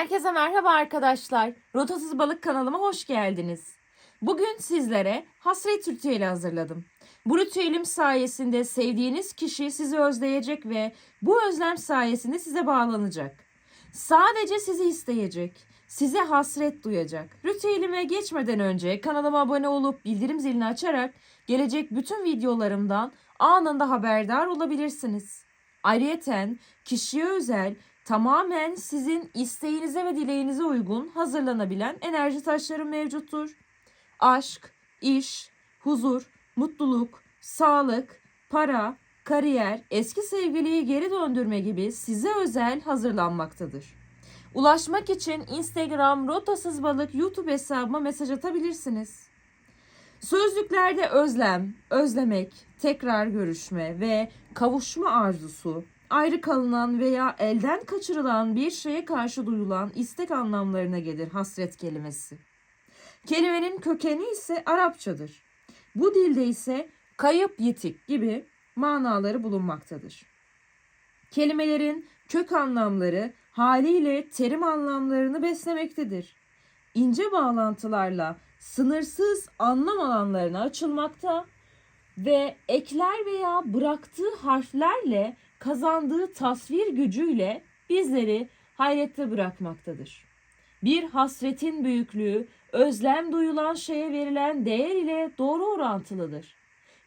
Herkese merhaba arkadaşlar. Rotasız Balık kanalıma hoş geldiniz. Bugün sizlere hasret ritüeli hazırladım. Bu ritüelim sayesinde sevdiğiniz kişi sizi özleyecek ve bu özlem sayesinde size bağlanacak. Sadece sizi isteyecek, size hasret duyacak. Ritüelime geçmeden önce kanalıma abone olup bildirim zilini açarak gelecek bütün videolarımdan anında haberdar olabilirsiniz. Ayrıyeten kişiye özel tamamen sizin isteğinize ve dileğinize uygun hazırlanabilen enerji taşları mevcuttur. Aşk, iş, huzur, mutluluk, sağlık, para, kariyer, eski sevgiliyi geri döndürme gibi size özel hazırlanmaktadır. Ulaşmak için Instagram Rotasız Balık YouTube hesabıma mesaj atabilirsiniz. Sözlüklerde özlem, özlemek, tekrar görüşme ve kavuşma arzusu, ayrı kalınan veya elden kaçırılan bir şeye karşı duyulan istek anlamlarına gelir hasret kelimesi. Kelimenin kökeni ise Arapçadır. Bu dilde ise kayıp yitik gibi manaları bulunmaktadır. Kelimelerin kök anlamları haliyle terim anlamlarını beslemektedir. İnce bağlantılarla sınırsız anlam alanlarına açılmakta ve ekler veya bıraktığı harflerle kazandığı tasvir gücüyle bizleri hayrette bırakmaktadır. Bir hasretin büyüklüğü özlem duyulan şeye verilen değer ile doğru orantılıdır.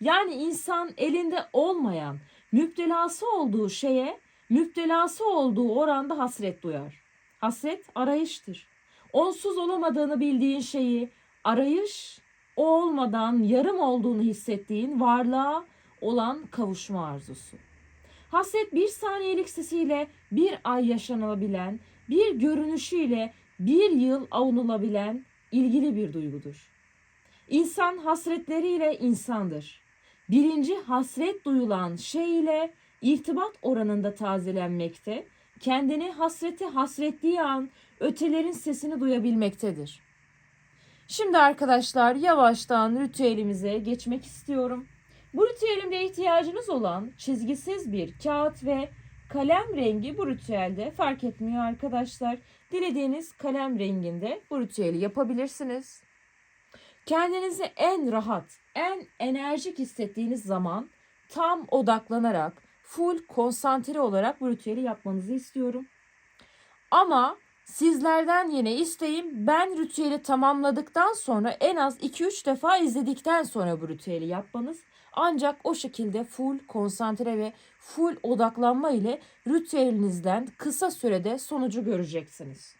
Yani insan elinde olmayan, müptelası olduğu şeye müptelası olduğu oranda hasret duyar. Hasret arayıştır. Onsuz olamadığını bildiğin şeyi arayış, olmadan yarım olduğunu hissettiğin varlığa olan kavuşma arzusu. Hasret bir saniyelik sesiyle bir ay yaşanılabilen, bir görünüşüyle bir yıl avunulabilen ilgili bir duygudur. İnsan hasretleriyle insandır. Birinci hasret duyulan şey ile irtibat oranında tazelenmekte, kendini hasreti hasrettiği an ötelerin sesini duyabilmektedir. Şimdi arkadaşlar yavaştan ritüelimize geçmek istiyorum. Bu ritüelimde ihtiyacınız olan çizgisiz bir kağıt ve kalem rengi bu ritüelde fark etmiyor arkadaşlar. Dilediğiniz kalem renginde bu ritüeli yapabilirsiniz. Kendinizi en rahat, en enerjik hissettiğiniz zaman tam odaklanarak, full konsantre olarak bu ritüeli yapmanızı istiyorum. Ama sizlerden yine isteğim ben ritüeli tamamladıktan sonra en az 2-3 defa izledikten sonra bu ritüeli yapmanız. Ancak o şekilde full konsantre ve full odaklanma ile ritüelinizden kısa sürede sonucu göreceksiniz.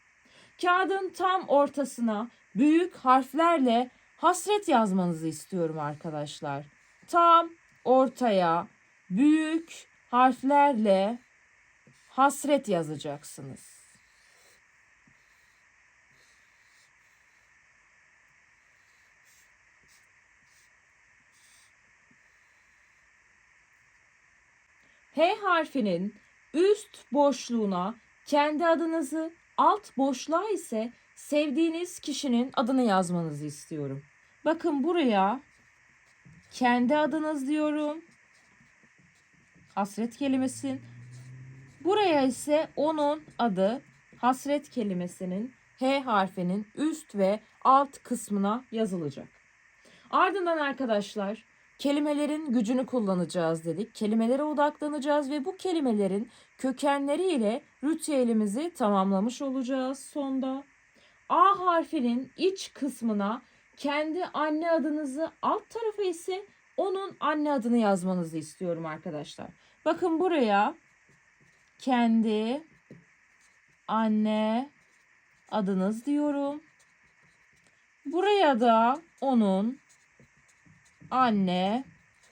Kağıdın tam ortasına büyük harflerle hasret yazmanızı istiyorum arkadaşlar. Tam ortaya büyük harflerle hasret yazacaksınız. H harfinin üst boşluğuna kendi adınızı, alt boşluğa ise sevdiğiniz kişinin adını yazmanızı istiyorum. Bakın buraya kendi adınız diyorum. Hasret kelimesi. Buraya ise onun adı hasret kelimesinin H harfinin üst ve alt kısmına yazılacak. Ardından arkadaşlar kelimelerin gücünü kullanacağız dedik. Kelimelere odaklanacağız ve bu kelimelerin kökenleriyle ritüelimizi tamamlamış olacağız sonda. A harfinin iç kısmına kendi anne adınızı, alt tarafı ise onun anne adını yazmanızı istiyorum arkadaşlar. Bakın buraya kendi anne adınız diyorum. Buraya da onun anne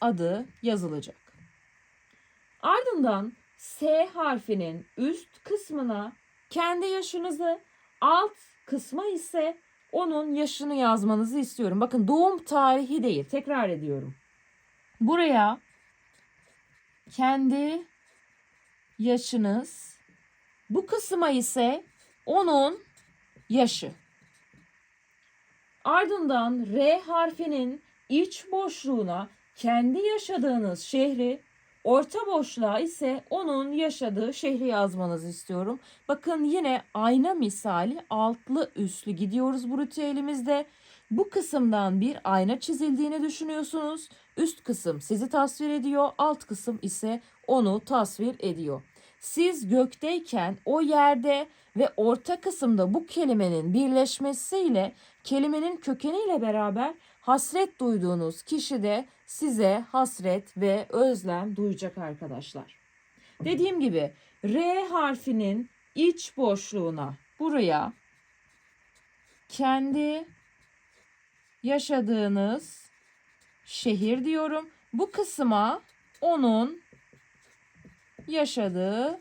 adı yazılacak. Ardından S harfinin üst kısmına kendi yaşınızı, alt kısma ise onun yaşını yazmanızı istiyorum. Bakın doğum tarihi değil. Tekrar ediyorum. Buraya kendi yaşınız, bu kısma ise onun yaşı. Ardından R harfinin iç boşluğuna kendi yaşadığınız şehri, Orta boşluğa ise onun yaşadığı şehri yazmanızı istiyorum. Bakın yine ayna misali altlı üstlü gidiyoruz bu ritüelimizde. Bu kısımdan bir ayna çizildiğini düşünüyorsunuz. Üst kısım sizi tasvir ediyor, alt kısım ise onu tasvir ediyor. Siz gökteyken o yerde ve orta kısımda bu kelimenin birleşmesiyle kelimenin kökeniyle beraber hasret duyduğunuz kişi de size hasret ve özlem duyacak arkadaşlar. Dediğim gibi R harfinin iç boşluğuna buraya kendi yaşadığınız şehir diyorum. Bu kısma onun yaşadığı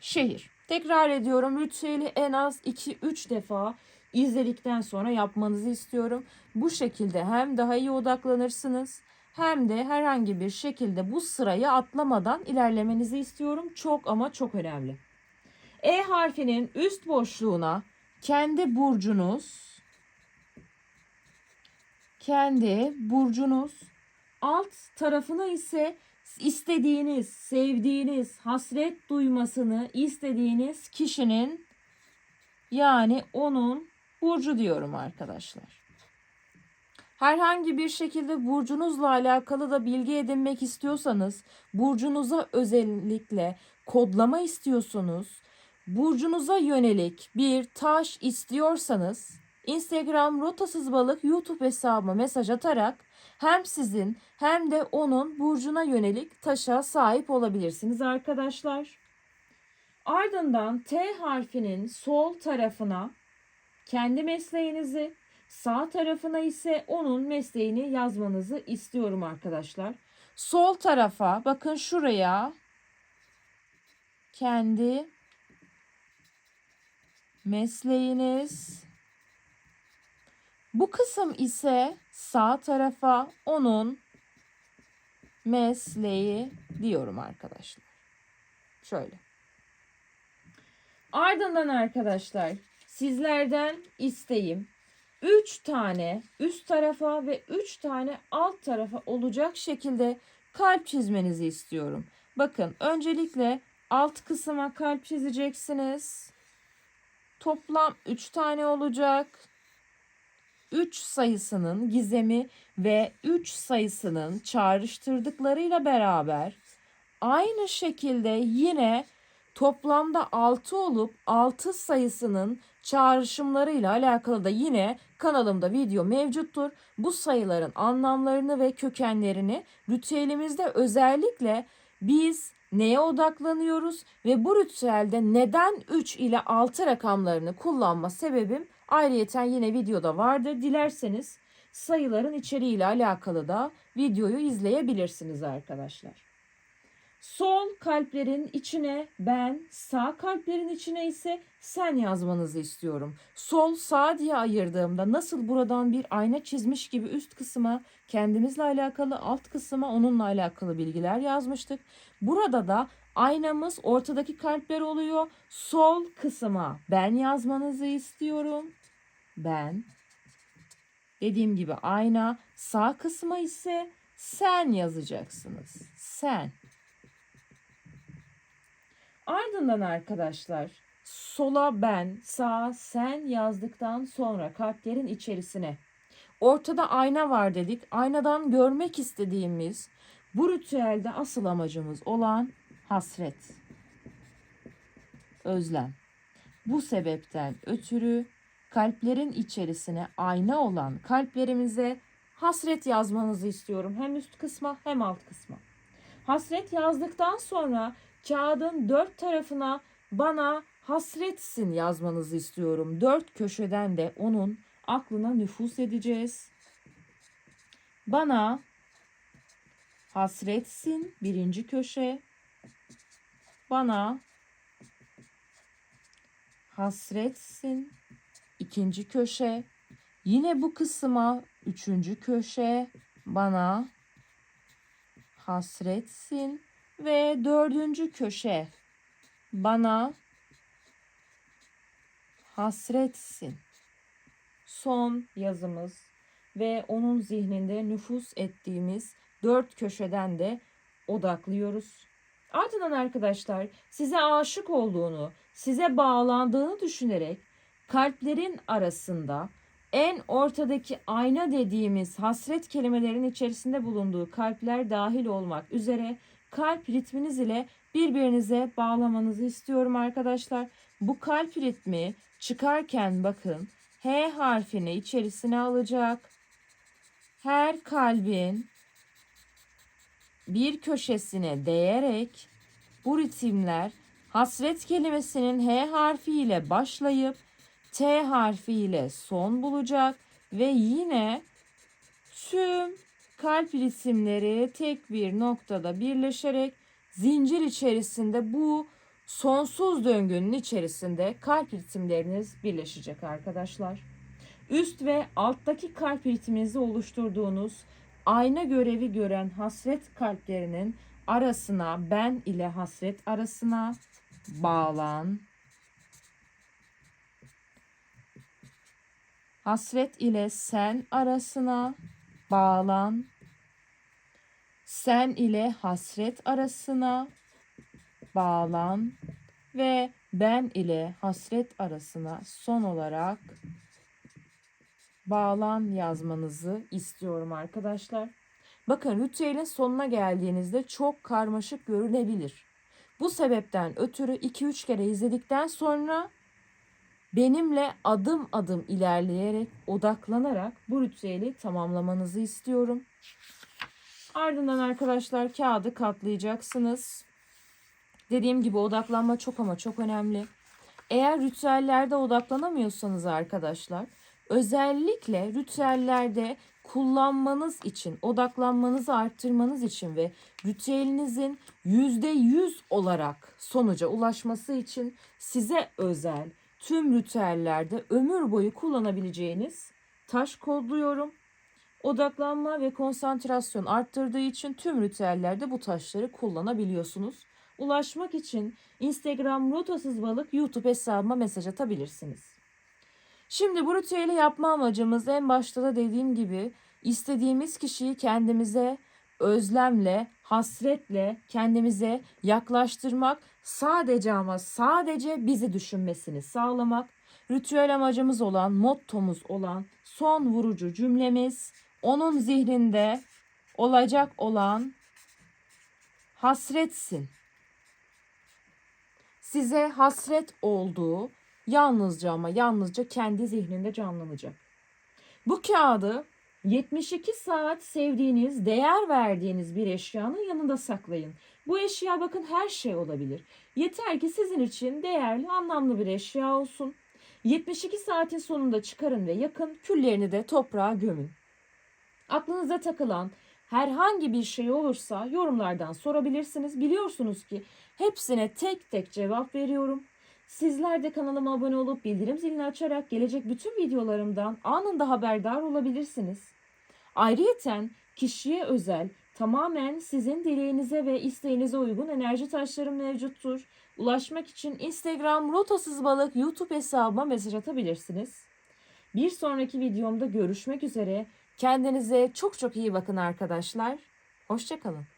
şehir. Tekrar ediyorum ritüeli en az 2-3 defa izledikten sonra yapmanızı istiyorum. Bu şekilde hem daha iyi odaklanırsınız hem de herhangi bir şekilde bu sırayı atlamadan ilerlemenizi istiyorum. Çok ama çok önemli. E harfinin üst boşluğuna kendi burcunuz kendi burcunuz alt tarafına ise istediğiniz, sevdiğiniz, hasret duymasını istediğiniz kişinin yani onun burcu diyorum arkadaşlar. Herhangi bir şekilde burcunuzla alakalı da bilgi edinmek istiyorsanız, burcunuza özellikle kodlama istiyorsunuz, burcunuza yönelik bir taş istiyorsanız, Instagram Rotasız Balık YouTube hesabıma mesaj atarak hem sizin hem de onun burcuna yönelik taşa sahip olabilirsiniz arkadaşlar. Ardından T harfinin sol tarafına kendi mesleğinizi, sağ tarafına ise onun mesleğini yazmanızı istiyorum arkadaşlar. Sol tarafa bakın şuraya kendi mesleğiniz. Bu kısım ise sağ tarafa onun mesleği diyorum arkadaşlar. Şöyle. Ardından arkadaşlar sizlerden isteğim 3 tane üst tarafa ve 3 tane alt tarafa olacak şekilde kalp çizmenizi istiyorum. Bakın öncelikle alt kısma kalp çizeceksiniz. Toplam 3 tane olacak. 3 sayısının gizemi ve 3 sayısının çağrıştırdıklarıyla beraber aynı şekilde yine toplamda 6 olup 6 sayısının çağrışımlarıyla alakalı da yine kanalımda video mevcuttur. Bu sayıların anlamlarını ve kökenlerini ritüelimizde özellikle biz neye odaklanıyoruz ve bu ritüelde neden 3 ile 6 rakamlarını kullanma sebebim ayrıyeten yine videoda vardır. Dilerseniz sayıların içeriğiyle alakalı da videoyu izleyebilirsiniz arkadaşlar. Sol kalplerin içine ben, sağ kalplerin içine ise sen yazmanızı istiyorum. Sol sağ diye ayırdığımda nasıl buradan bir ayna çizmiş gibi üst kısma kendimizle alakalı, alt kısma onunla alakalı bilgiler yazmıştık. Burada da aynamız ortadaki kalpler oluyor. Sol kısma ben yazmanızı istiyorum. Ben. Dediğim gibi ayna sağ kısma ise sen yazacaksınız. Sen. Ardından arkadaşlar sola ben, sağa sen yazdıktan sonra kalplerin içerisine ortada ayna var dedik. Aynadan görmek istediğimiz bu ritüelde asıl amacımız olan hasret, özlem. Bu sebepten ötürü kalplerin içerisine ayna olan kalplerimize hasret yazmanızı istiyorum. Hem üst kısma hem alt kısma. Hasret yazdıktan sonra kağıdın dört tarafına bana hasretsin yazmanızı istiyorum. Dört köşeden de onun aklına nüfus edeceğiz. Bana hasretsin birinci köşe. Bana hasretsin ikinci köşe. Yine bu kısma üçüncü köşe bana hasretsin ve dördüncü köşe bana hasretsin. Son yazımız ve onun zihninde nüfus ettiğimiz dört köşeden de odaklıyoruz. Ardından arkadaşlar size aşık olduğunu, size bağlandığını düşünerek kalplerin arasında en ortadaki ayna dediğimiz hasret kelimelerin içerisinde bulunduğu kalpler dahil olmak üzere kalp ritminiz ile birbirinize bağlamanızı istiyorum arkadaşlar. Bu kalp ritmi çıkarken bakın H harfini içerisine alacak. Her kalbin bir köşesine değerek bu ritimler hasret kelimesinin H harfi ile başlayıp T harfi ile son bulacak ve yine tüm kalp ritimleri tek bir noktada birleşerek zincir içerisinde bu sonsuz döngünün içerisinde kalp ritimleriniz birleşecek arkadaşlar. Üst ve alttaki kalp ritminizi oluşturduğunuz ayna görevi gören hasret kalplerinin arasına ben ile hasret arasına bağlan. Hasret ile sen arasına bağlan. Sen ile hasret arasına bağlan ve ben ile hasret arasına son olarak bağlan yazmanızı istiyorum arkadaşlar. Bakın ritüelin sonuna geldiğinizde çok karmaşık görünebilir. Bu sebepten ötürü 2-3 kere izledikten sonra benimle adım adım ilerleyerek, odaklanarak bu ritüeli tamamlamanızı istiyorum. Ardından arkadaşlar kağıdı katlayacaksınız. Dediğim gibi odaklanma çok ama çok önemli. Eğer ritüellerde odaklanamıyorsanız arkadaşlar, özellikle ritüellerde kullanmanız için, odaklanmanızı arttırmanız için ve ritüelinizin %100 olarak sonuca ulaşması için size özel tüm ritüellerde ömür boyu kullanabileceğiniz taş kodluyorum. Odaklanma ve konsantrasyon arttırdığı için tüm ritüellerde bu taşları kullanabiliyorsunuz. Ulaşmak için Instagram rotasız balık YouTube hesabıma mesaj atabilirsiniz. Şimdi bu ritüeli yapma amacımız en başta da dediğim gibi istediğimiz kişiyi kendimize özlemle, hasretle kendimize yaklaştırmak, sadece ama sadece bizi düşünmesini sağlamak, ritüel amacımız olan, mottomuz olan son vurucu cümlemiz, onun zihninde olacak olan hasretsin. Size hasret olduğu yalnızca ama yalnızca kendi zihninde canlanacak. Bu kağıdı 72 saat sevdiğiniz, değer verdiğiniz bir eşyanın yanında saklayın. Bu eşya bakın her şey olabilir. Yeter ki sizin için değerli, anlamlı bir eşya olsun. 72 saatin sonunda çıkarın ve yakın, küllerini de toprağa gömün. Aklınıza takılan herhangi bir şey olursa yorumlardan sorabilirsiniz. Biliyorsunuz ki hepsine tek tek cevap veriyorum. Sizler de kanalıma abone olup bildirim zilini açarak gelecek bütün videolarımdan anında haberdar olabilirsiniz. Ayrıyeten kişiye özel tamamen sizin dileğinize ve isteğinize uygun enerji taşlarım mevcuttur. Ulaşmak için Instagram rotasız balık YouTube hesabıma mesaj atabilirsiniz. Bir sonraki videomda görüşmek üzere. Kendinize çok çok iyi bakın arkadaşlar. Hoşçakalın.